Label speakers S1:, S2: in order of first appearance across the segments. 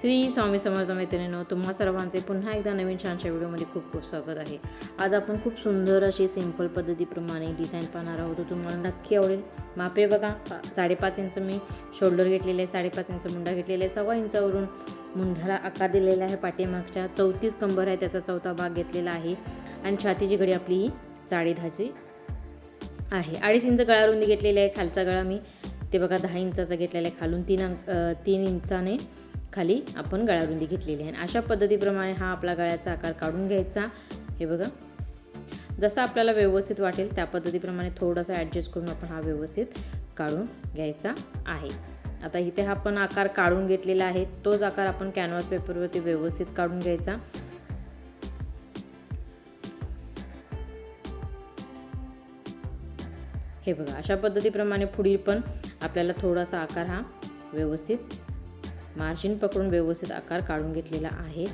S1: श्री स्वामी समर्थ मैत्रिणीनो तुम्हा सर्वांचे पुन्हा एकदा नवीन छानशा व्हिडिओमध्ये खूप खूप स्वागत आहे. आज आपण खूप सुंदर अशी सिंपल पद्धतीप्रमाणे डिझाईन पाहणार आहोत. तुम्हाला नक्की आवडेल. मापे बघा पा- साडेपाच इंच मी शोल्डर घेतलेले आहे साडेपाच इंच मुंडा घेतलेला आहे सव्वा इंचावरून मुंडाला आकार दिलेला आहे पाठीमागच्या चौतीस कंबर आहे त्याचा चौथा भाग घेतलेला आहे. आणि छातीची घडी आपली ही साडेदहाची आहे. अडीच इंच गळा रुंदी घेतलेली आहे खालचा गळा मी ते बघा दहा इंचाचा घेतलेला आहे. खालून तीन अंक तीन इंचाने खाली आपण गळारुंदी घेतलेली आहे. आणि अशा पद्धतीप्रमाणे हा आपला गळ्याचा आकार काढून घ्यायचा. हे बघा. जसं आपल्याला व्यवस्थित वाटेल त्या पद्धतीप्रमाणे थोडासा ॲडजस्ट करून आपण हा व्यवस्थित काढून घ्यायचा आहे. आता इथे हा पण आकार काढून घेतलेला आहे. तोच आकार आपण कॅनव्हास पेपरवरती व्यवस्थित काढून घ्यायचा. हे बघा. अशा पद्धतीप्रमाणे पुढील पण आपल्याला थोडासा आकार हा व्यवस्थित मार्जिन पकडून व्यवस्थित आकार काढून घेतलेला आहे.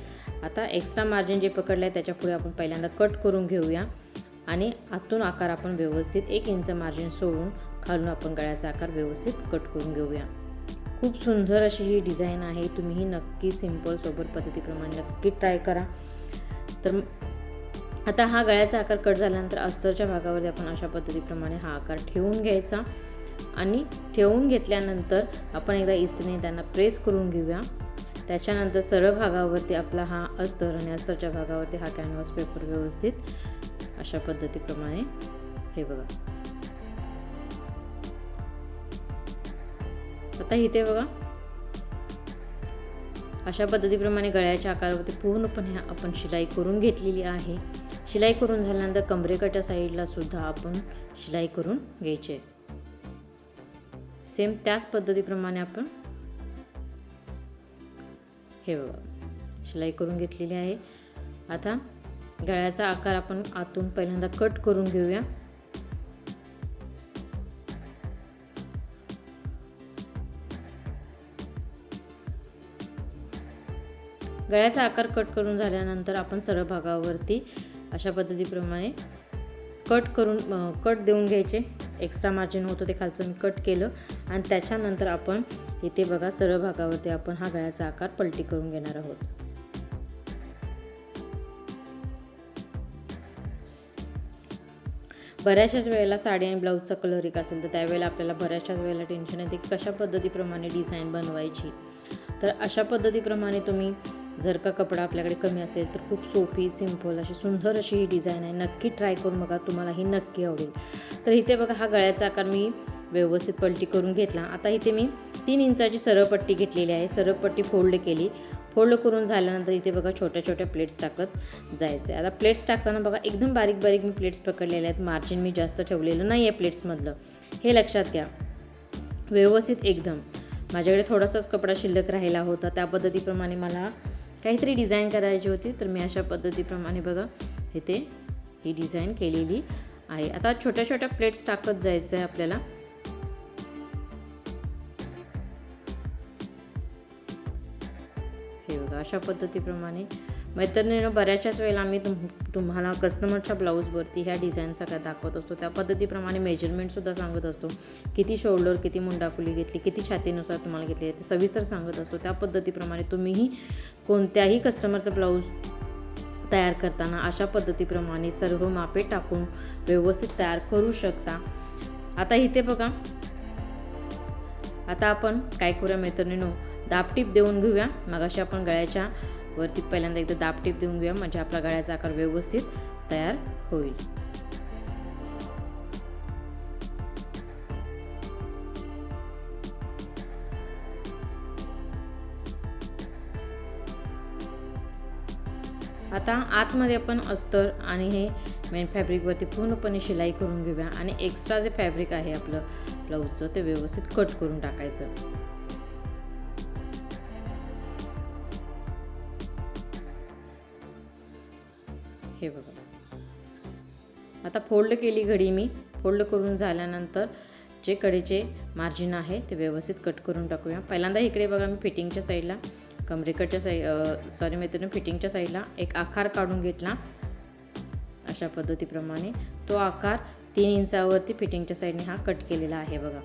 S1: आता एक्स्ट्रा मार्जिन जे पकडलं आहे त्याच्यापुढे आपण पहिल्यांदा कट करून घेऊया. आणि आतून आकार आपण व्यवस्थित एक इंच मार्जिन सोडून खालून आपण गळ्याचा आकार व्यवस्थित कट करून घेऊया. खूप सुंदर अशी ही डिझाईन आहे. तुम्हीही नक्की सिंपल सोबत पद्धतीप्रमाणे नक्की ट्राय करा. तर आता हा गळ्याचा आकार कट झाल्यानंतर अस्तरच्या भागावरती आपण अशा पद्धतीप्रमाणे हा आकार ठेवून घ्यायचा. आणि ठेवून घेतल्यानंतर आपण एकदा इस्त्रीने त्यांना प्रेस करून घेऊया. त्याच्यानंतर सरळ भागावरती आपला हा अस्तर आणि अस्तरच्या भागावरती हा कॅनव्हास पेपर व्यवस्थित अशा पद्धतीप्रमाणे हे बघा. आता इथे बघा. अशा पद्धतीप्रमाणे गळ्याच्या आकारावरती पूर्णपणे आपण शिलाई करून घेतलेली आहे. शिलाई करून झाल्यानंतर कमरेकाच्या साईडला सुद्धा आपण शिलाई करून घ्यायचे सेम त्याच पद्धतीप्रमाणे आपण हे बघा शिलाई करून घेतलेली आहे. आता गळ्याचा आकार आपण आतून पहिल्यांदा कट करून घेऊया. गळ्याचा आकार कट करून झाल्यानंतर आपण सरळ भागावरती अशा पद्धतीप्रमाणे कट करून कट देऊन घ्यायचे. एक्स्ट्रा मार्जिन होतं ते खालचं मी कट केलं. आणि त्याच्यानंतर आपण इथे बघा सरळ भागावरती आपण हा गळ्याचा आकार पलटी करून घेणार आहोत. बऱ्याचशाच वेळेला साडी आणि ब्लाऊजचा कलर एक असेल तर त्यावेळेला आपल्याला बऱ्याचशाच वेळेला टेन्शन येते की कशा पद्धतीप्रमाणे डिझाईन बनवायची. तर अशा पद्धतीप्रमाणे तुम्ही जर का कपडा आपल्याकडे कमी असेल तर खूप सोपी सिंपल अशी सुंदर अशी ही डिझाईन आहे. नक्की ट्राय करून बघा तुम्हाला ही नक्की आवडेल. तर इथे बघा हा गळ्याचा आकार मी व्यवस्थित पलटी करून घेतला. आता इथे मी तीन इंचाची सरळ पट्टी घेतलेली आहे. सरळ पट्टी फोल्ड केली. फोल्ड करून झाल्यानंतर इथे बघा छोट्या छोट्या प्लेट्स टाकत जायचं आहे आता प्लेट्स टाकताना बघा एकदम बारीक बारीक मी प्लेट्स पकडलेले आहेत. मार्जिन मी जास्त ठेवलेलं नाही आहे प्लेट्समधलं. हे लक्षात घ्या. व्यवस्थित एकदम. माझ्याकडे थोडासाच कपडा शिल्लक राहिला होता. त्या पद्धतीप्रमाणे मला काहीतरी डिझाईन करायची होती. तर मी अशा पद्धतीप्रमाणे बघा इथे ही डिझाईन केलेली आहे. आता छोट्या छोट्या प्लेट्स टाकत जायचं आहे आपल्याला. बघा अशा पद्धतीप्रमाणे. मैत्रिणीनं बऱ्याचशाच वेळेला आम्ही तुम तुम्हाला कस्टमरच्या ब्लाऊजवरती ह्या डिझाईनचा काय दाखवत असतो. त्या पद्धतीप्रमाणे मेजरमेंटसुद्धा सांगत असतो. किती शोल्डर किती मुंडाकुली घेतली किती छातीनुसार तुम्हाला घेतली ते सविस्तर सांगत असतो. त्या पद्धतीप्रमाणे तुम्हीही कोणत्याही कस्टमरचं ब्लाऊज तयार करताना अशा पद्धतीप्रमाणे सर्व मापे टाकून व्यवस्थित तयार करू शकता. आता इथे बघा. आता आपण काय करूया मैत्रिणीनो दाबटीप देऊन घेऊया. मग अशी आपण गळ्याच्या वरती पहिल्यांदा एकदा दाबटीप देऊन घेऊया. म्हणजे आपला गळ्याचा आकार व्यवस्थित तयार होईल. आता आतमध्ये आपण अस्तर आणि हे मेन फॅब्रिकवरती पूर्णपणे शिलाई करून घेऊया. आणि एक्स्ट्रा जे फॅब्रिक आहे आपलं ब्लाऊजचं ते व्यवस्थित कट करून टाकायचं. आता फोल्ड केली घडी मी. फोल्ड करून झाल्यानंतर जे कडेचे मार्जिन आहे ते व्यवस्थित कट करून टाकूया. पहिल्यांदा इकडे बघा मी फिटिंगच्या साईडला कमरेकडच्या साई सॉरी मैत्रिणी फिटिंगच्या साईडला एक आकार काढून घेतला. अशा पद्धतीप्रमाणे. तो आकार तीन इंचावरती फिटिंगच्या साईडने हा कट केलेला आहे बघा.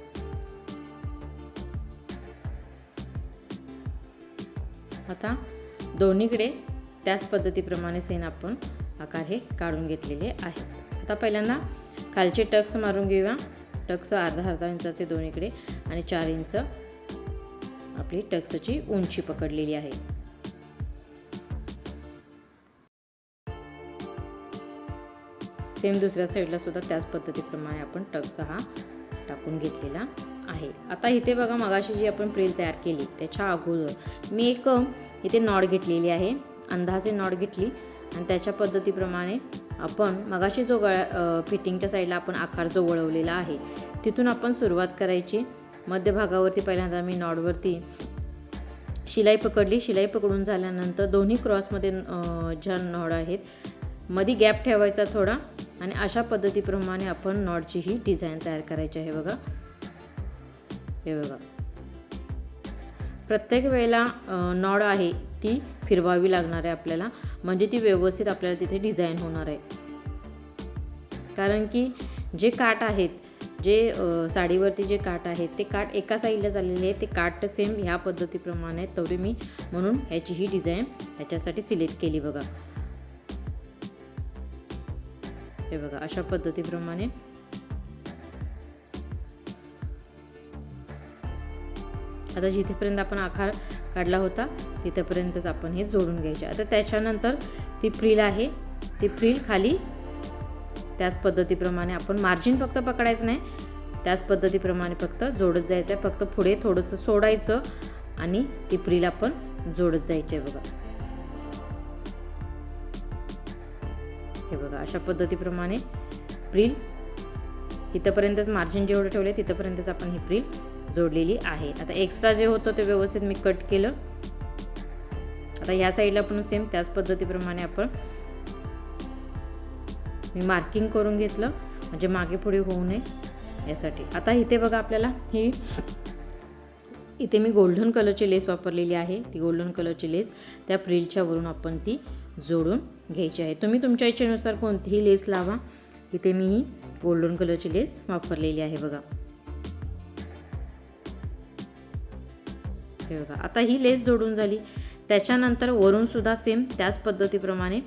S1: आता दोन्हीकडे त्याच पद्धतीप्रमाणे सेन आपण आकार हे काढून घेतलेले आहेत आता पहिल्यांदा खालचे टक्स मारून घेऊया. टक्स अर्धा अर्धा इंचाचे दोन इकडे आणि चार इंच आपली टक्सची उंची पकडलेली आहे. सेम दुसऱ्या साईडला सुद्धा त्याच पद्धतीप्रमाणे आपण टक्स हा टाकून घेतलेला आहे. आता इथे बघा मगाशी जी आपण प्रेल तयार केली त्याच्या अगोदर मी एक इथे नॉड घेतलेली आहे. अंदाजे नॉड घेतली आणि त्याच्या पद्धतीप्रमाणे आपण मगाशी जो गळ्या फिटिंगच्या साईडला आपण आकार जो वळवलेला आहे तिथून आपण सुरुवात करायची. मध्यभागावरती पहिल्यांदा मी नॉडवरती शिलाई पकडली. शिलाई पकडून झाल्यानंतर दोन्ही क्रॉसमध्ये ज्या नॉड आहेत मध्ये गॅप ठेवायचा थोडा आणि अशा पद्धतीप्रमाणे आपण नॉडची ही डिझाईन तयार करायची आहे. बघा. हे बघा. प्रत्येक वेळेला नॉड आहे ती फिरवावी लागणार आहे आपल्याला. म्हणजे ती व्यवस्थित आपल्याला तिथे डिझाईन होणार आहे. कारण की जे काठ आहेत जे साडीवरती जे काठ आहेत ते काठ एका साईडला चाललेले आहेत. ते काठ सेम ह्या पद्धतीप्रमाणे आहेत. मी म्हणून ह्याची ही डिझाईन ह्याच्यासाठी सिलेक्ट केली बघा. हे बघा अशा पद्धतीप्रमाणे आता जिथेपर्यंत आपण आकार काढला होता तिथेपर्यंतच आपण हे जोडून घ्यायचे. आता त्याच्यानंतर ती प्रिल आहे ती प्रिल खाली त्याच पद्धतीप्रमाणे आपण मार्जिन फक्त पकडायचं नाही त्याच पद्धतीप्रमाणे फक्त जोडत जायचं आहे फक्त पुढे थोडंसं सोडायचं आणि ती प्रिल आपण जोडत जायचे आहे बघा. हे बघा अशा पद्धतीप्रमाणे प्रिल इथंपर्यंतच मार्जिन जेवढं ठेवलं आहे तिथंपर्यंतच आपण ही प्रिल जोडलेली आहे. आता एक्स्ट्रा जे होतं ते व्यवस्थित मी कट केलं. आता ह्या साईडला पण सेम त्याच पद्धतीप्रमाणे आपण मी मार्किंग करून घेतलं. म्हणजे मागे पुढे होऊ नये यासाठी. आता इथे बघा आपल्याला ही इथे मी गोल्डन कलरची लेस वापरलेली आहे. ती गोल्डन कलरची लेस त्या प्रिलच्या वरून आपण ती जोडून घ्यायची आहे. तुम्ही तुमच्या इच्छेनुसार कोणतीही लेस लावा. इथे मी ही गोल्डन कलरची लेस वापरलेली आहे बघा. हे बघा आता ही लेस जोडून झाली. त्याच्यानंतर वरूनसुद्धा सेम त्याच पद्धतीप्रमाणे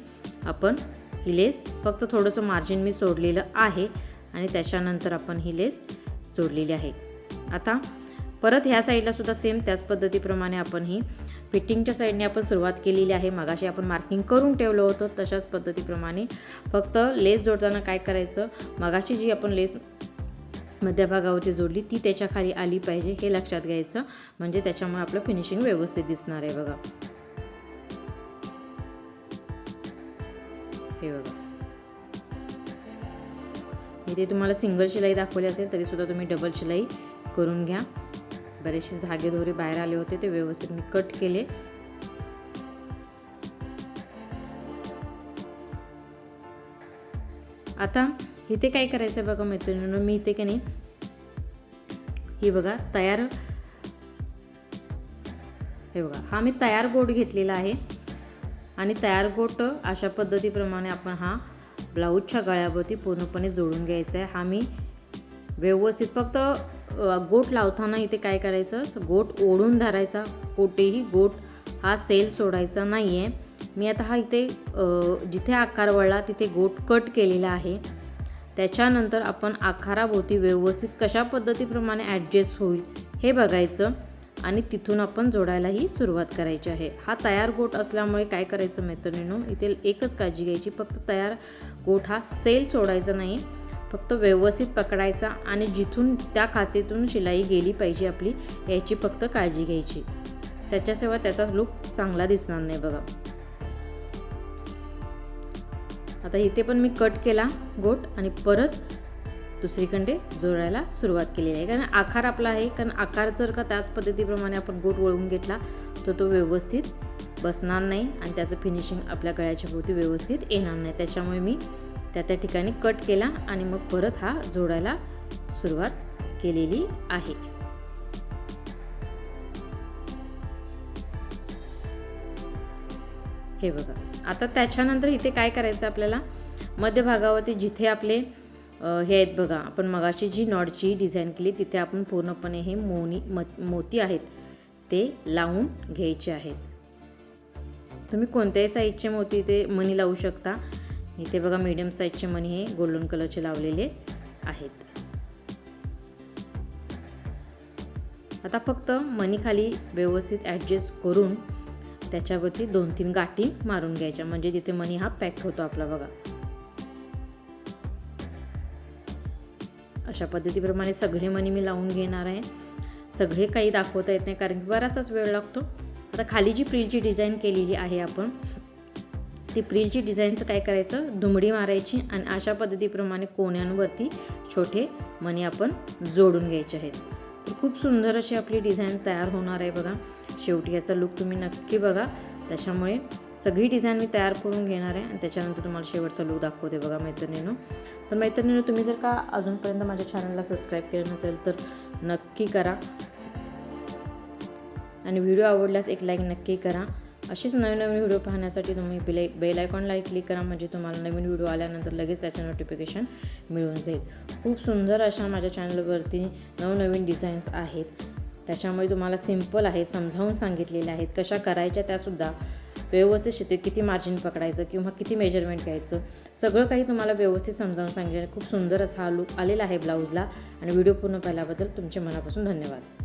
S1: आपण ही लेस फक्त थोडंसं मार्जिन मी सोडलेलं आहे आणि त्याच्यानंतर आपण ही लेस जोडलेली आहे. आता परत ह्या साईडला सुद्धा सेम त्याच पद्धतीप्रमाणे आपण ही फिटिंगच्या साईडने आपण सुरुवात केलेली आहे. मगाशी आपण मार्किंग करून ठेवलं होतं तशाच पद्धतीप्रमाणे. फक्त लेस जोडताना काय करायचं? मगाशी जी आपण लेस मध्यभागावरती जोडली ती त्याच्याखाली आली पाहिजे हे लक्षात घ्यायचं. म्हणजे त्याच्यामुळे आपलं फिनिशिंग व्यवस्थित दिसणार आहे बघा. हे बघा. इथे तुम्हाला सिंगल शिलाई दाखवली असेल तरी सुद्धा तुम्ही डबल शिलाई करून घ्या. बरेचसे धागे दोरे बाहेर आले होते ते व्यवस्थित मी कट केले. आता इथे काय करायचं आहे बघा मैत्रिणीनं मी इथे की नाही ही बघा तयार हे बघा हा मी तयार गोट घेतलेला आहे. आणि तयार गोट अशा पद्धतीप्रमाणे आपण हा ब्लाऊजच्या गळ्यावरती पूर्णपणे जोडून घ्यायचा आहे. हा मी व्यवस्थित फक्त गोट लावताना इथे काय करायचं गोट ओढून धरायचा. कोठेही गोट हा सेल सोडायचा नाही आहे मी आता हा इथे जिथे आकार वळला तिथे गोट कट केलेला आहे. त्याच्यानंतर आपण आकाराभोवती व्यवस्थित कशा पद्धतीप्रमाणे ॲडजस्ट होईल हे बघायचं आणि तिथून आपण जोडायलाही सुरुवात करायची आहे. हा तयार गोट असल्यामुळे काय करायचं मैत्रिणीनो इथे एकच काळजी घ्यायची. फक्त तयार गोट हा सेल सोडायचा नाही फक्त व्यवस्थित पकडायचा आणि जिथून त्या खाचेतून शिलाई गेली पाहिजे आपली याची फक्त काळजी घ्यायची. त्याच्याशिवाय त्याचा लुक चांगला दिसणार नाही बघा. आता इथे पण मी कट केला गोट आणि परत दुसरीकडे जोडायला सुरुवात केलेली आहे. कारण आकार आपला आहे कारण आकार जर का त्याच पद्धतीप्रमाणे आपण गोट वळवून घेतला तर तो व्यवस्थित बसणार नाही आणि त्याचं फिनिशिंग आपल्या गळ्याच्या भोवती व्यवस्थित येणार नाही. त्याच्यामुळे मी त्या त्या ठिकाणी कट केला आणि मग परत हा जोडायला सुरुवात केलेली आहे. हे बघा. आता त्याच्यानंतर इथे काय करायचं आपल्याला? मध्यभागावरती जिथे आपले हे आहेत बघा आपण मगाशी जी नॉटची डिझाईन केली तिथे आपण पूर्णपणे हे मोनी म मोती आहेत ते लावून घ्यायचे आहेत. तुम्ही कोणत्याही साईजचे मोती इथे मनी लावू शकता. इथे बघा मीडियम साईजचे मनी हे गोल्डन कलरचे लावलेले आहेत. आता फक्त मनी खाली व्यवस्थित ॲडजस्ट करून त्याच्यावरती दोन तीन गाठी मारून घ्यायच्या. म्हणजे तिथे मनी हा पॅक होतो आपला बघा. अशा पद्धतीप्रमाणे सगळे मनी मी लावून घेणार आहे. सगळे काही दाखवता येत नाही कारण की बराचसाच वेळ लागतो. आता खाली जी प्रिलची डिझाईन केलेली आहे आपण ती प्रिलची डिझाईनचं काय करायचं? धुमडी मारायची आणि अशा पद्धतीप्रमाणे कोण्यांवरती छोटे मणी आपण जोडून घ्यायचे आहेत. तर खूप सुंदर अशी आपली डिझाईन तयार होणार आहे बघा. शेवटी याचा लुक तुम्ही नक्की बघा. त्याच्यामुळे सगळी डिझाईन मी तयार करून घेणार आहे आणि त्याच्यानंतर तुम्हाला शेवटचा लुक दाखवते बघा मैत्रिणीनं. तर मैत्रिणीनं तुम्ही जर का अजूनपर्यंत माझ्या चॅनलला सबस्क्राईब केलं नसेल तर नक्की करा. आणि व्हिडिओ आवडल्यास एक लाईक नक्की करा. अशीच नवीन नवीन व्हिडिओ पाहण्यासाठी तुम्ही बेल बेल आयकॉनला क्लिक करा म्हणजे तुम्हाला नवीन व्हिडिओ आल्यानंतर लगेच त्याचं नोटिफिकेशन मिळून जाईल. खूप सुंदर अशा माझ्या चॅनलवरती नवनवीन डिझाईन्स आहेत. त्याच्यामुळे तुम्हाला सिंपल आहे समजावून सांगितलेले आहेत. कशा करायच्या त्यासुद्धा व्यवस्थित शेतीत किती मार्जिन पकडायचं किंवा किती मेजरमेंट घ्यायचं सगळं काही तुम्हाला व्यवस्थित समजावून सांगितलं खूप सुंदर असा हा लुक आलेला आहे ब्लाऊजला. आणि व्हिडिओ पूर्ण पाहिल्याबद्दल तुमचे मनापासून धन्यवाद.